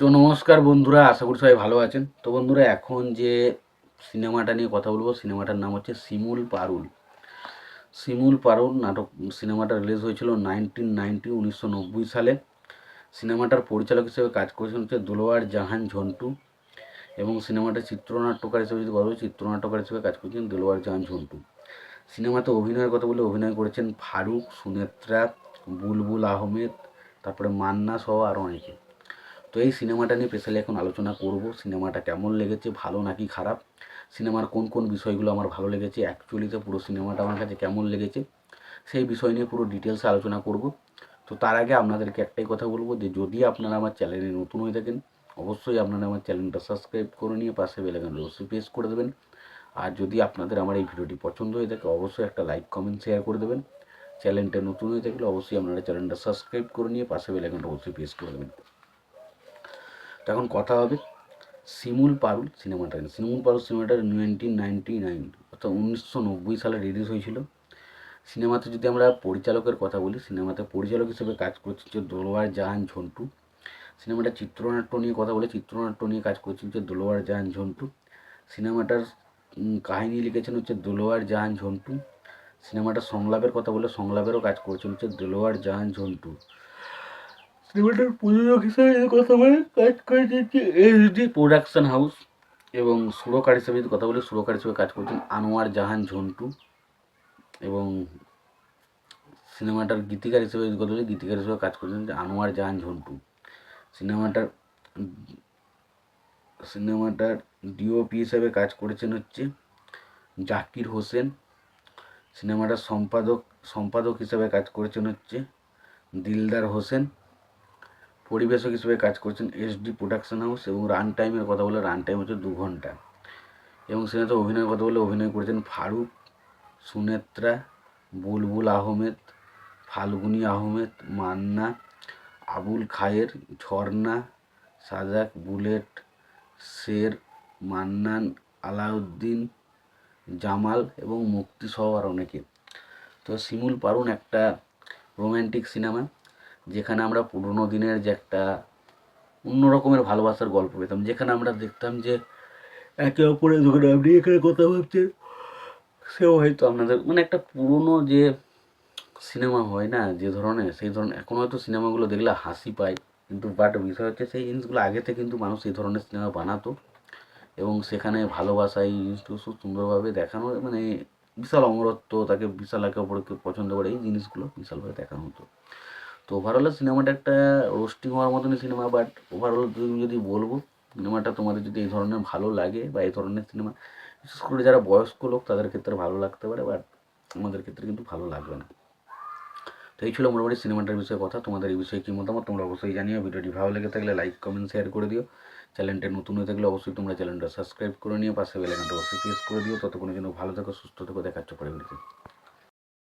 তো নমস্কার বন্ধুরা, আশা করি সবাই ভালো আছেন। তো বন্ধুরা, এখন যে সিনেমাটা নিয়ে কথা বলব, সিনেমাটার নাম হচ্ছে শিমুল পারুল। শিমুল পারুল নাটক, সিনেমাটা রিলিজ হয়েছিল নাইনটিন নাইনটি উনিশশো নব্বই সালে। সিনেমাটার পরিচালক হিসেবে কাজ করেছেন হচ্ছে দুলোয়ার জাহান ঝন্টু এবং সিনেমাটার চিত্রনাট্যকার হিসেবে যদি বলা চিত্রনাট্যকার হিসেবে কাজ করেছেন দুলোয়ার জাহান ঝন্টু। সিনেমাতে অভিনয়ের কথা বলে অভিনয় করেছেন ফারুক, সুনেত্রা, বুলবুল আহমেদ, তারপরে মান্না সহ আরও অনেকে। তো এই সিনেমাটা নিয়ে স্পেশালি এখন আলোচনা করব। সিনেমাটা কেমন লেগেছে, ভালো নাকি খারাপ? সিনেমার কোন কোন বিষয়গুলো আমার ভালো লেগেছে? অ্যাকচুয়ালিতে পুরো সিনেমাটা আমার কাছে কেমন লেগেছে? সেই বিষয় নিয়ে পুরো ডিটেলসে আলোচনা করব। তো তার আগে আপনাদেরকে একটাই কথা বলব যে, যদি আপনারা আমার চ্যানেলে নতুন হয়ে থাকেন, অবশ্যই আপনারা আমার চ্যানেলটা সাবস্ক্রাইব করে নিয়ে পাশে বেলাগান অবশ্যই প্রেস করে দেবেন। আর যদি আপনাদের আমার এই ভিডিওটি পছন্দ হয়ে থাকে, অবশ্যই একটা লাইক কমেন্ট শেয়ার করে দেবেন। চ্যানেলটা নতুন হয়ে থাকলে অবশ্যই আপনারা চ্যানেলটা সাবস্ক্রাইব করে নিয়ে পাশে বেলাগানটা অবশ্যই প্রেস করে দেবেন। এখন কথা হবে শিমুল পারুল সিনেমাটা নিয়ে। শিমুল পারুল সিনেমাটা নাইনটিন নাইনটি নাইন অর্থাৎ উনিশশো নব্বই সালে রিলিজ হয়েছিল। সিনেমাতে যদি আমরা পরিচালকের কথা বলি, সিনেমাতে পরিচালক হিসেবে কাজ করছে যে দোলোয়ার জাহান ঝন্টু। সিনেমাটা চিত্রনাট্য নিয়ে কথা বলে, চিত্রনাট্য নিয়ে কাজ করছে হচ্ছে দোলোয়ার জাহান ঝন্টু। সিনেমাটার কাহিনী লিখেছেন হচ্ছে দোলোয়ার জাহান ঝন্টু। সিনেমাটা সংলাপের কথা বলে সংলাপেরও কাজ করছেন হচ্ছে দোলোয়ার জাহান ঝন্টু। সিনেমাটার প্রযোজক হিসেবে কথা বলে কাজ করেছে হচ্ছে এইচডি প্রোডাকশন হাউস এবং সুরকার হিসেবে যদি কথা বলি, সুরকার হিসেবে কাজ করছেন আনোয়ার জাহান ঝন্টু এবং সিনেমাটার গীতিকার হিসেবে যদি কথা বলি, গীতিকার হিসেবে কাজ করছেন আনোয়ার জাহান ঝন্টু। সিনেমাটার সিনেমাটার ডিওপি হিসেবে কাজ করেছেন হচ্ছে জাকির হোসেন। সিনেমাটার সম্পাদক সম্পাদক হিসেবে কাজ করেছেন হচ্ছে দিলদার হোসেন। পরিবেশক হিসেবে কাজ করছেন এসডি প্রোডাকশন হাউস এবং রান টাইমের কথা বলে রান টাইম হচ্ছে দু ঘণ্টা। এবং সিনেমাতে অভিনয়ের কথা বলে অভিনয় করেছেন ফারুক, সুনেত্রা, বুলবুল আহমেদ, ফাল্গুনি আহমেদ, মান্না, আবুল খায়ের, ঝর্ণা, সাজাক, বুলেট, শের, মান্নান, আলাউদ্দিন, জামাল এবং মুক্তি সহ আর অনেকে। তো শিমুল পারুন একটা রোম্যান্টিক সিনেমা যেখানে আমরা পুরোনো দিনের যে একটা অন্য রকমের ভালোবাসার গল্প পেতাম, যেখানে আমরা দেখতাম যে একে অপরের যখন আপনি এখানে কথা ভাবছেন সেও হয়তো আপনাদের মানে একটা পুরনো যে সিনেমা হয় না, যে ধরনের, সেই ধরনের, এখন হয়তো সিনেমাগুলো দেখলে হাসি পায়, কিন্তু বাট বিষয় হচ্ছে সেই জিনিসগুলো আগে থেকে কিন্তু মানুষ এই ধরনের সিনেমা বানাতো এবং সেখানে ভালোবাসা, এই জিনিসগুলো খুব সুন্দরভাবে দেখানো মানে বিশাল অমরত্ব, তাকে বিশাল একে অপরকে পছন্দ করে, এই জিনিসগুলো বিশালভাবে দেখানো হতো। তো ওভারঅল সিনেমাটা একটা রোস্টিং হওয়ার মতনই সিনেমা বাট ওভারঅল তুমি যদি বলব সিনেমাটা তোমাদের যদি এই ধরনের ভালো লাগে বা এই ধরনের সিনেমা বিশেষ করে যারা বয়স্ক লোক, তাদের ক্ষেত্রে ভালো লাগতে পারে বাট আমাদের ক্ষেত্রে কিন্তু ভালো লাগবে না। তো এই ছিল মোটামুটি সিনেমাটার বিষয়ে কথা, তোমাদের এই বিষয়ে কী মতামত, তোমরা অবশ্যই জানিও। ভিডিওটি ভালো লেগে থাকলে লাইক কমেন্ট শেয়ার করে দিও। চ্যানেলটা নতুন হয়ে থাকলে অবশ্যই তোমরা চ্যানেলটা সাবস্ক্রাইব করে নিও। পাশে বেলাকানটা অবশ্যই প্রেস করে দিও। ততক্ষণের জন্য ভালো থেকো, সুস্থ থেকো, দেখাচ্ছ পরে ভিডিওতে